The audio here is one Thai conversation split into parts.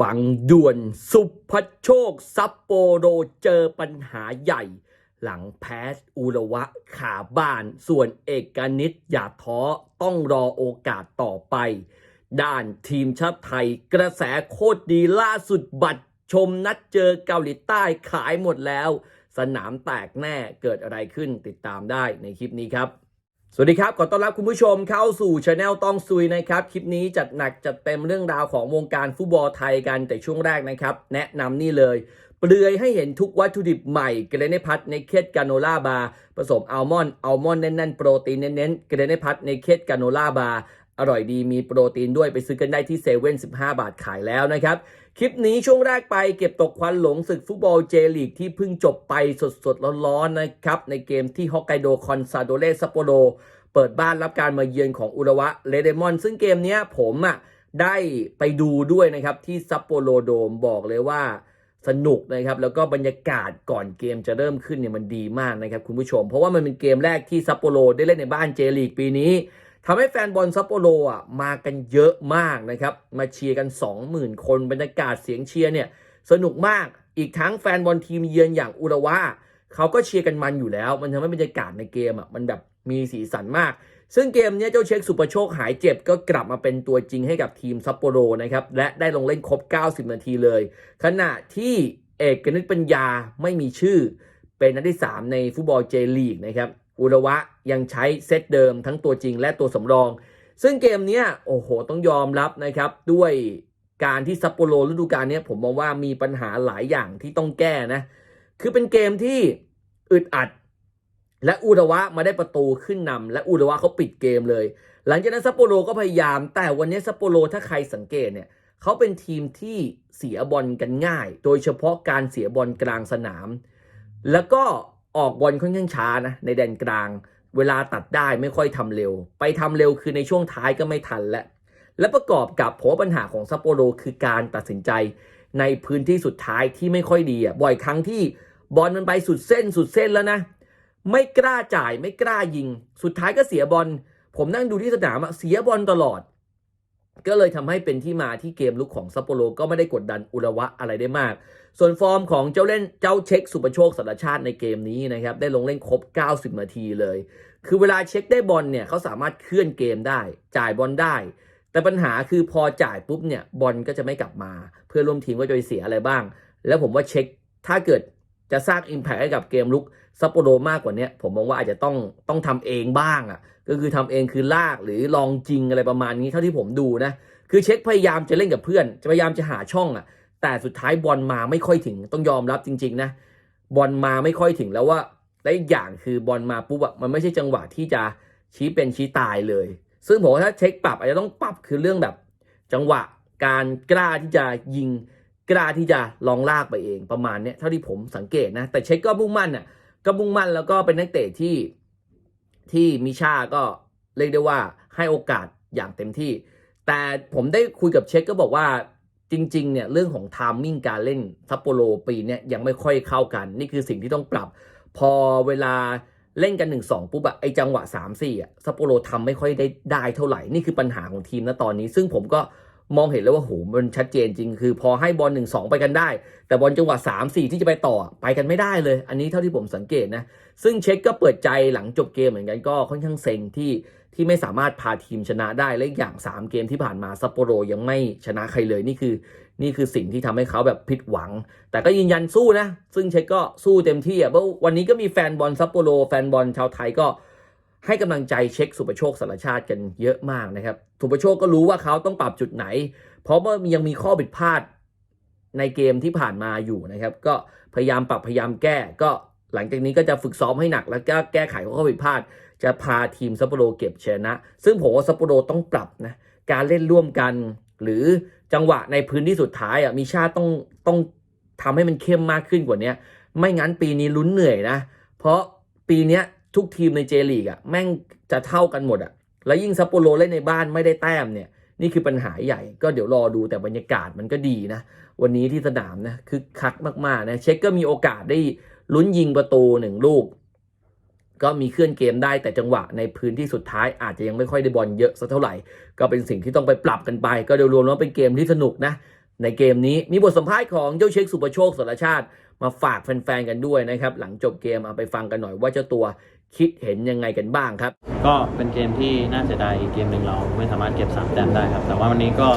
ฟังด่วนสุภโชค ซัปโปโรเจอปัญหาใหญ่ หลังแพ้อุระวะขาบ้าน ส่วนเอกนิตอย่าท้อต้องรอโอกาสต่อไป ด้านทีมชาติไทยกระแสโคตรดีล่าสุดบัตรชมนัดเจอเกาหลีใต้ขายหมดแล้ว สนามแตกแน่เกิดอะไรขึ้นติดตามได้ในคลิปนี้ครับ สวัสดีครับ ขอต้อนรับคุณผู้ชมเข้าสู่ช anel ต้องซุยนะครับ คลิปนี้จัดหนักจัดเต็มเรื่องราวของวงการฟุตบอลไทยกันแต่ช่วงแรกนะครับ แนะนำนี่เลย เปลือยให้เห็นทุกวัตถุดิบใหม่เกรเนพัทในเคสกาโนล่าบาร์ผสมอัลมอนด์อัลมอนด์แน่นๆ โปรตีนเน้นๆเกรเนพัทในเคสกาโนล่าบาร์ อร่อยดีมีโปรตีนด้วยไปซื้อกันได้ที่เซเว่น15บาทขายแล้วนะครับ คลิปนี้ช่วงแรกไปเก็บตกควันหลงศึกฟุตบอลเจลีกที่เพิ่งจบไปสดๆร้อนๆนะครับ ในเกมที่ฮอกไกโดคอนซาโดเลซัปโปโรเปิดบ้านรับการมาเยือนของอุระวะเลเดมอน ซึ่งเกมนี้ผมอะได้ไปดูด้วยนะครับที่ซัปโปโรโดมบอกเลยว่าสนุกนะครับ แล้วก็บรรยากาศก่อนเกมจะเริ่มขึ้นเนี่ยมันดีมากนะครับคุณผู้ชม เพราะว่ามันเป็นเกมแรกที่ซัปโปโรได้เล่นในบ้านเจลีกปีนี้ ทำให้แฟนบอลซัปโปโรอะมากันเยอะมากนะครับ มาเชียร์กัน 20,000 คนบรรยากาศเสียงเชียร์เนี่ยสนุกมากอีกทั้งแฟนบอลทีมเยือนอย่างอุระวะเขาก็เชียร์กันมันอยู่แล้ว มันทำให้บรรยากาศในเกมอะมันแบบมีสีสันมาก ซึ่งเกมนี้เจ้าเช็คสุประโชคหายเจ็บก็กลับมาเป็นตัวจริงให้กับทีมซัปโปโรนะครับและได้ลงเล่นครบ 90 นาทีเลย ขณะที่เอกนิตปัญญาไม่มีชื่อเป็นนัดที่ 3 ในฟุตบอลเจลีกนะครับ อุระวะยังใช้เซตเดิมทั้งตัวจริงและตัวสำรอง ซึ่งเกมนี้โอ้โห ต้องยอมรับนะครับ ด้วยการที่ซัปโปโรฤดูกาลนี้ผมมองว่ามีปัญหาหลายอย่างที่ต้องแก้นะ คือเป็นเกมที่อึดอัด และอุระวะมาได้ประตูขึ้นนำและอุระวะเขาปิดเกมเลย หลังจากนั้นซัปโปโรก็พยายาม แต่วันนี้ซัปโปโรถ้าใครสังเกตเนี่ยเขาเป็นทีมที่เสียบอลกันง่าย โดยเฉพาะการเสียบอลกลางสนาม แล้วก็ ออกบอลค่อนข้างช้านะในแดนกลาง เวลาตัดได้ไม่ค่อยทำเร็ว ไปทำเร็วคือในช่วงท้ายก็ไม่ทันและ และประกอบกับผมว่ปัญหาของซัปโปโรคือการตัดสินใจในพื้นที่สุดท้ายที่ไม่ค่อยดีอะบ่อยครั้งที่บอลมันไปสุดเส้นสุดเส้นแล้วนะ ไม่กล้าจ่ายไม่กล้ายิง สุดท้ายก็เสียบอลผมนั่งดูที่สนามอะเสียบอลตลอด ก็เลยทำให้เป็นที่มาที่เกมลุกของซัปโปโรก็ไม่ได้กดดันอุระวะอะไรได้มาก ส่วนฟอร์มของเจ้าเล่นเจ้าเช็คสุปโชคสัญชาติในเกมนี้นะครับได้ลงเล่นครบ 90 นาทีเลย คือเวลาเช็คได้บอลเนี่ยเขาสามารถเคลื่อนเกมได้ จ่ายบอลได้ แต่ปัญหาคือพอจ่ายปุ๊บเนี่ยบอลก็จะไม่กลับมา เพื่อร่วมทีมก็จะไปเสียอะไรบ้าง แล้วผมว่าเช็คถ้าเกิดจะสร้าง Impact ให้กับเกมลุกซัปโปโรมากกว่านี้ผมมองว่าอาจจะต้องต้องทำเองบ้างอะ ก็คือทำเองคือลากหรือลองจริงอะไรประมาณนี้เท่าที่ผมดูนะ คือเช็คพยายามจะเล่นกับเพื่อนจะพยายามจะหาช่องอะ แต่สุดท้ายบอลมาไม่ค่อยถึงต้องยอมรับจริง ๆ นะบอลมาไม่ค่อยถึงแล้วว่าและอีกอย่างคือบอลมาปุ๊บอะมันไม่ใช่จังหวะที่จะชี้เป็นชี้ตายเลย ซึ่งผมว่าถ้าเช็คปรับอาจจะต้องปรับคือเรื่องแบบ จังหวะการกล้าที่จะยิงกล้าที่จะลองลากไปเองประมาณเนี้ยเท่าที่ผมสังเกตนะ แต่เช็คก็มุ่งมั่นอะก็มุ่งมั่นแล้วก็เป็นนักเตะที่ ที่มิชาก็เรียกได้ว่าให้โอกาสอย่างเต็มที่ แต่ผมได้คุยกับเช็คก็บอกว่าจริงๆเนี่ยเรื่องของไทามมิ่งการเล่นซัปโปโรปีเนี้ยยังไม่ค่อยเข้ากัน นี่คือสิ่งที่ต้องปรับ พอเวลาเล่นกัน 1 2 ปุ๊บอะไอจังหวะ 3 4อะซัปโปโรทำไม่ค่อยได้ได้เท่าไหร่ นี่คือปัญหาของทีมนะตอนนี้ ซึ่งผมก็ มองเห็นแล้วว่าโหมันชัดเจนจริง คือพอให้บอล1 2ไปกันได้ แต่บอลจังหวะ3 4ที่จะไปต่อไปกันไม่ได้เลย อันนี้เท่าที่ผมสังเกตนะ ซึ่งเช็คก็เปิดใจหลังจบเกมเหมือนกันก็ค่อนข้างเซ็งที่ที่ไม่สามารถพาทีมชนะได้และอย่าง 3 เกมที่ผ่านมาซัปโปโรยังไม่ชนะใครเลยนี่คือ นี่คือสิ่งที่ทำให้เขาแบบผิดหวัง แต่ก็ยืนยันสู้นะ ซึ่งเช็คก็สู้เต็มที่อะเพราะวันนี้ก็มีแฟนบอลซัปโปโรแฟนบอลชาวไทยก็ ให้กำลังใจเช็คสุประโชคสารชาติกันเยอะมากนะครับสุประโชคก็รู้ว่าเขาต้องปรับจุดไหน เพราะว่ายังมีข้อผิดพลาดในเกมที่ผ่านมาอยู่นะครับ ก็พยายามปรับพยายามแก้ ก็หลังจากนี้ก็จะฝึกซ้อมให้หนัก แล้วก็แก้ไขข้อผิดพลาด จะพาทีมซัปโปโรเก็บชนะ ซึ่งผมว่าซัปโปโรต้องปรับนะการเล่นร่วมกัน หรือจังหวะในพื้นที่สุดท้ายอะมีชาติต้องต้องทำให้มันเข้มมากขึ้นกว่านี้ไม่งั้นปีนี้ลุ้นเหนื่อยนะ เพราะปีเนี้ย ทุกทีมในเจลีกอะแม่งจะเท่ากันหมดอะแล้วยิ่งซัปโปโรเล่นในบ้านไม่ได้แต้มเนี่ย นี่คือปัญหาใหญ่ ก็เดี๋ยวรอดูแต่บรรยากาศมันก็ดีนะ วันนี้ที่สนามนะคือคักมากๆนะเช็คก็มีโอกาสได้ลุ้นยิงประตูหนึ่งลูก ก็มีเคลื่อนเกมได้แต่จังหวะในพื้นที่สุดท้ายอาจจะยังไม่ค่อยได้บอลเยอะสักเท่าไหร่ ก็เป็นสิ่งที่ต้องไปปรับกันไป ก็โดยรวมแล้วเป็นเกมที่สนุกนะในเกมนี้มีบทสัมภาษณ์ของเจ้าเช็คสุประโชคสารชาติ มาฝากแฟนๆกันด้วยนะครับ หลังจบเกมเอาไปฟังกันหน่อยว่าเจ้าตัว คิดเห็นยังไงกันบ้างครับ ก็เป็นเกมที่น่าเสียดายอีกเกมหนึ่งเราไม่สามารถเก็บสามแต้มได้ครับ แต่ว่าวันนี้ก็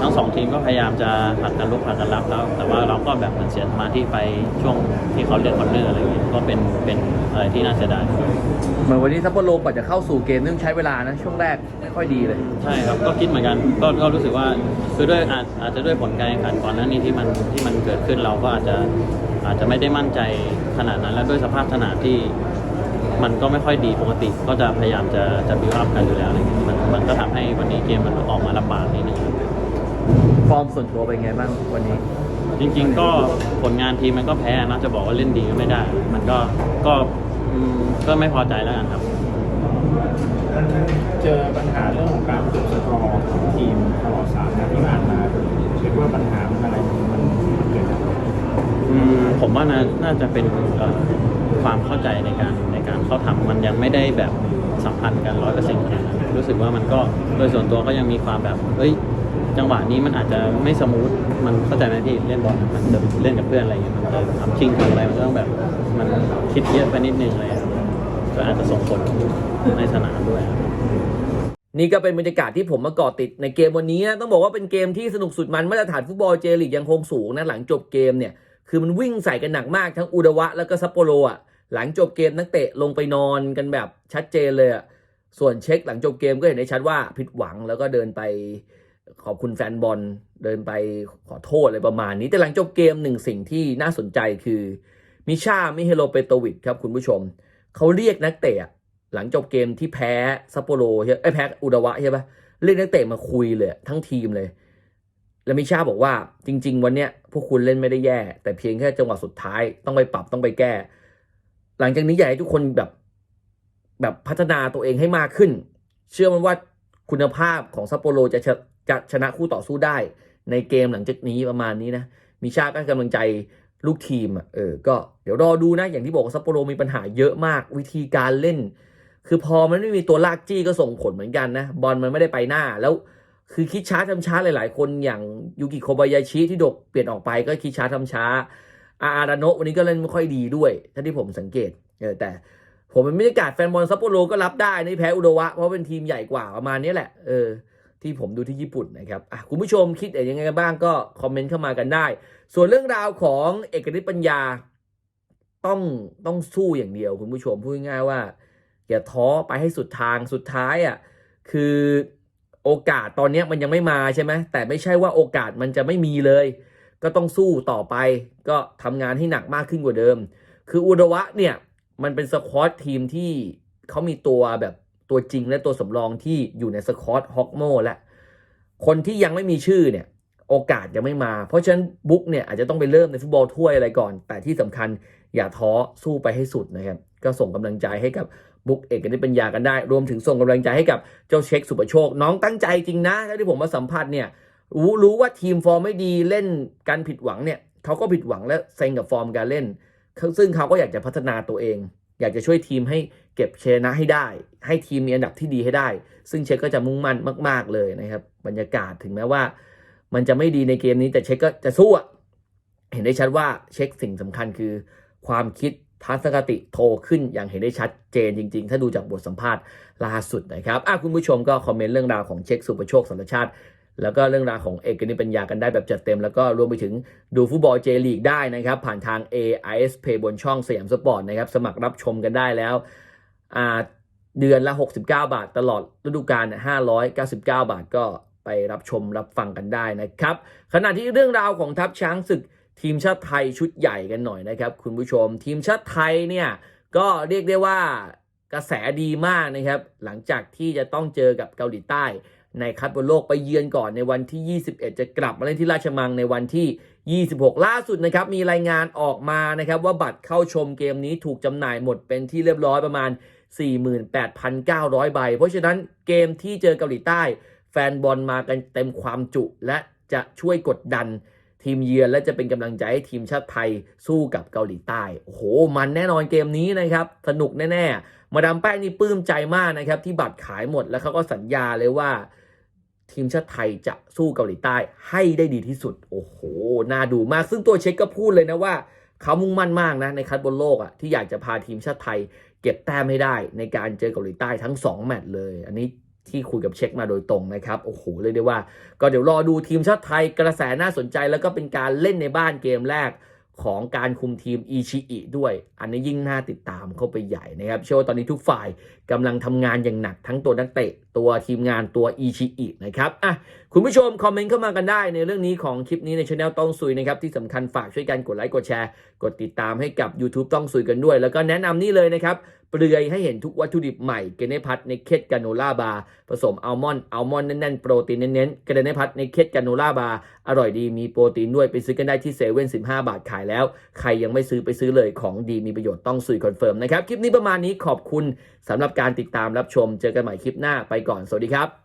ทั้งสองทีมก็พยายามจะผลัดกันลุกผลัดกันรับแล้ว แต่ว่าเราก็แบบเหมือนเสียสมาธิไปช่วงที่เขาเล่นคอนเนอร์อะไรอย่างเงี้ยก็เป็นเป็นอะไรที่น่าเสียดายเหมือนวันนี้ซัปโปโรกว่าจะเข้าสู่เกมต้องใช้เวลานะช่วงแรกไม่ค่อยดีเลย ใช่ครับก็คิดเหมือนกันก็ก็รู้สึกว่าคือด้วยอาจอาจจะด้วยผลการแข่งขันก่อนหน้านี้ที่มันที่มันเกิดขึ้นเราก็อาจจะอาจจะไม่ได้มั่นใจขนาดนั้น และด้วยสภาพสนามที่ มันก็ไม่ค่อยดีปกติ ก็จะพยายามจะจะบิวอัพกันอยู่แล้วอะไรเงี้ยมันมันก็ทำให้วันนี้เกมมันออกมาลำบากนิดนึงครับฟอร์มส่วนตัวเป็นไงบ้างวันนี้ จริง ๆ ก็ผลงานทีมมันก็แพ้นะจะบอกว่าเล่นดีก็ไม่ได้ มันก็ก็อืมก็ไม่พอใจแล้วกันครับ เจอปัญหาเรื่องของการจุดสกอร์ของทีมตลอดสามนัดที่ผ่านมาคิดว่าปัญหามันอะไรมันมันเกิดจากอะไร อืมผมว่าน่าน่าจะเป็นเอ่อความเข้าใจในการใน การเข้าทำมันยังไม่ได้แบบสัมพันธ์กันร้อยเปอร์เซ็นต์รู้สึกว่ามันก็โดยส่วนตัวก็ยังมีความแบบเอ้ยจังหวะนี้มันอาจจะไม่สมูทมันเข้าใจไหมพี่เล่นบอลมันจะเล่นกับเพื่อนอะไรอย่างเงี้ยมันจะทำชิงทำอะไรมันก็ต้องแบบมันคิดเยอะไปนิดนึงอะไรอย่างเลยก็อาจจะส่งผลในสนามด้วยนี่ก็เป็นบรรยากาศที่ผมมาเกาะติดในเกมวันนี้นะต้องบอกว่าเป็นเกมที่สนุกสุดมันมาตรฐานฟุตบอลเจลีกยังคงสูงนะหลังจบเกมเนี่ยคือมันวิ่งใส่กันหนักมากทั้งอุดวะแล้วก็ซัปโปโรอะ หลังจบเกมนักเตะลงไปนอนกันแบบชัดเจนเลยอะส่วนเช็คหลังจบเกมก็เห็นได้ชัดว่าผิดหวังแล้วก็เดินไปขอบคุณแฟนบอลเดินไปขอโทษอะไรประมาณนี้ แต่หลังจบเกมหนึ่งสิ่งที่น่าสนใจคือมิชามิเฮโลเปโตวิชครับคุณผู้ชม เขาเรียกนักเตะหลังจบเกมที่แพ้ซัปโปโรใช่ไอแพ้อุดาวะใช่ปะเรียกนักเตะมาคุยเลยทั้งทีมเลย แล้วมิชาบอกว่าจริง ๆ วันเนี้ยพวกคุณเล่นไม่ได้แย่ แต่เพียงแค่จังหวะสุดท้ายต้องไปปรับต้องไปแก้ หลังจากนี้อยากให้ทุกคนแบบแบบพัฒนาตัวเองให้มากขึ้น เชื่อมันว่าคุณภาพของซัปโปโรจะจะชนะคู่ต่อสู้ได้ ในเกมหลังจากนี้ประมาณนี้นะมิชาก็กำลังใจลูกทีมอะเออก็เดี๋ยวรอดูนะ อย่างที่บอกซัปโปโรมีปัญหาเยอะมากวิธีการเล่น คือพอมันไม่มีตัวลากจี้ก็ส่งผลเหมือนกันนะบอลมันไม่ได้ไปหน้าแล้วคือคิดช้าทำช้าหลาย ๆ คนอย่างยูกิโคบายาชิที่ดกเปลี่ยนออกไปก็คิดช้าทำช้า อาอาราโนะวันนี้ก็เล่นไม่ค่อยดีด้วยถ้าที่ผมสังเกตเออแต่ผมเป็นบรรยากาศแฟนบอลซัปโปโรก็รับได้ในแพ้อุดวะเพราะเป็นทีมใหญ่กว่าประมาณนี้แหละเออที่ผมดูที่ญี่ปุ่นนะครับคุณผู้ชมคิดเห็นยังไงกันบ้างก็คอมเมนต์เข้ามากันได้ ส่วนเรื่องราวของเอกฤทธิ์ปัญญา ต้องต้องสู้อย่างเดียว คุณผู้ชมพูดง่ายว่า อย่าท้อไปให้สุดทางสุดท้ายอะคือโอกาสตอนนี้มันยังไม่มาใช่ไหมแต่ไม่ใช่ว่าโอกาสมันจะไม่มีเลย ก็ต้องสู้ต่อไป ก็ทำงานให้หนักมากขึ้นกว่าเดิม คืออุดวะเนี่ยมันเป็นสควอตทีมที่เขามีตัวแบบตัวจริงและตัวสำรองที่อยู่ในสควอตฮอกโมและคนที่ยังไม่มีชื่อเนี่ยโอกาสยังไม่มา เพราะฉะนั้นบุ๊กเนี่ยอาจจะต้องไปเริ่มในฟุตบอลถ้วยอะไรก่อน แต่ที่สำคัญอย่าท้อสู้ไปให้สุดนะครับ ก็ส่งกำลังใจให้กับบุ๊กเอกกันได้ปัญญากันได้ รวมถึงส่งกำลังใจให้กับเจ้าเช็คสุปโชค น้องตั้งใจจริงนะที่ผมมาสัมผัสเนี่ย รู้รู้ว่าทีมฟอร์มไม่ดีเล่นการผิดหวังเนี่ยเขาก็ผิดหวังและเซ็งกับฟอร์มการเล่น ซึ่งเขาก็อยากจะพัฒนาตัวเอง อยากจะช่วยทีมให้เก็บเชนะให้ได้ ให้ทีมมีอันดับที่ดีให้ได้ ซึ่งเช็คก็จะมุ่งมั่นมาก ๆเลยนะครับ บรรยากาศถึงแม้ว่า มันจะไม่ดีในเกมนี้แต่เช็คก็จะสู้เห็นได้ชัดว่าเช็คสิ่งสำคัญคือ ความคิดทัศนคติโตขึ้นอย่างเห็นได้ชัดเจนจริง ๆ ถ้าดูจากบทสัมภาษณ์ล่าสุดนะครับคุณผู้ชมก็คอมเมนต์เรื่องราวของเช็คสุประโชคสัญชาติ แล้วก็เรื่องราวของเอกนิปัญญากันได้แบบจัดเต็ม แล้วก็รวมไปถึงดูฟุตบอลเจลีกได้นะครับ ผ่านทาง AIS Pay บนช่องสยามสปอร์ตนะครับ สมัครรับชมกันได้แล้วเดือนละ 69 บาท ตลอดฤดูกาลเนี่ย599 บาทก็ไปรับชมรับฟังกันได้นะครับ ขณะที่เรื่องราวของทัพช้างศึกทีมชาติไทยชุดใหญ่กันหน่อยนะครับ คุณผู้ชม ทีมชาติไทยเนี่ยก็เรียกได้ว่ากระแสดีมากนะครับ หลังจากที่จะต้องเจอกับเกาหลีใต้ ในคัดบอลโลกไปเยือนก่อนในวันที่ 21 จะกลับมาเล่นที่ราชมังในวันที่ 26 ล่าสุดนะครับมีรายงานออกมานะครับว่าบัตรเข้าชมเกมนี้ถูกจำหน่ายหมดเป็นที่เรียบร้อยประมาณ 48,900 ใบ เพราะฉะนั้นเกมที่เจอเกาหลีใต้ แฟนบอลมากันเต็มความจุและจะช่วยกดดันทีมเยือนและจะเป็นกำลังใจให้ทีมชาติไทยสู้กับเกาหลีใต้ โอ้โห มันแน่นอนเกมนี้นะครับ สนุกแน่ ๆ มาดามแป้งนี่ปลื้มใจมากนะครับ ที่บัตรขายหมดแล้วเขาก็สัญญาเลยว่า ทีมชาติไทยจะสู้เกาหลีใต้ให้ได้ดีที่สุด โอ้โห น่าดูมาก ซึ่งตัวเช็คก็พูดเลยนะว่า เขามุ่งมั่นมากนะ ในคัดบอลโลกอะ่ะที่อยากจะพาทีมชาติไทย เก็บแต้มให้ได้ในการเจอเกาหลีใต้ทั้ง 2 แมตช์เลย อันนี้ที่คุยกับเช็คมาโดยตรงนะครับ โอ้โห เลยได้ว่า ก็เดี๋ยวรอดูทีมชาติไทยกระแสน่าสนใจ แล้วก็เป็นการเล่นในบ้านเกมแรกของการคุมทีมอีชิอิด้วย อันนี้ยิ่งน่าติดตามเข้าไปใหญ่นะครับ เชื่อว่าตอนนี้ทุกฝ่ายกำลังทำงานอย่างหนักทั้งตัวนักเตะ ตัวทีมงานตัวอีชิอินะครับอะคุณผู้ชมคอมเมนต์เข้ามากันได้ในเรื่องนี้ของคลิปนี้ในช anel ต้องซุยนะครับที่สำคัญฝากช่วยกันกดไลค์กดแชร์ กดติดตามให้กับ YouTube ต้องซุยกันด้วย แล้วก็แนะนำนี่เลยนะครับเปลือยให้เห็นทุกวัตถุดิบใหม่เกเนพัทในเคทกาโนล่าบาร์ผสมอัลมอนด์อัลมอนด์แน่นๆโปรตีนเน้นๆเกเนพัทในเคทกาโนล่าบาร์อร่อยดีมีโปรตีนด้วยไปซื้อกันได้ที่เซเว่นสิบห้าบาทขายแล้ว ใครยังไม่ซื้อไปซื้อเลยของดีมีประโยชน์ต้องซุยคอนเฟิร์มนะครับคลิปนี้ประมาณนี้ขอบคุณ สำหรับการติดตามรับชมเจอกันใหม่คลิปหน้าไปก่อนสวัสดีครับ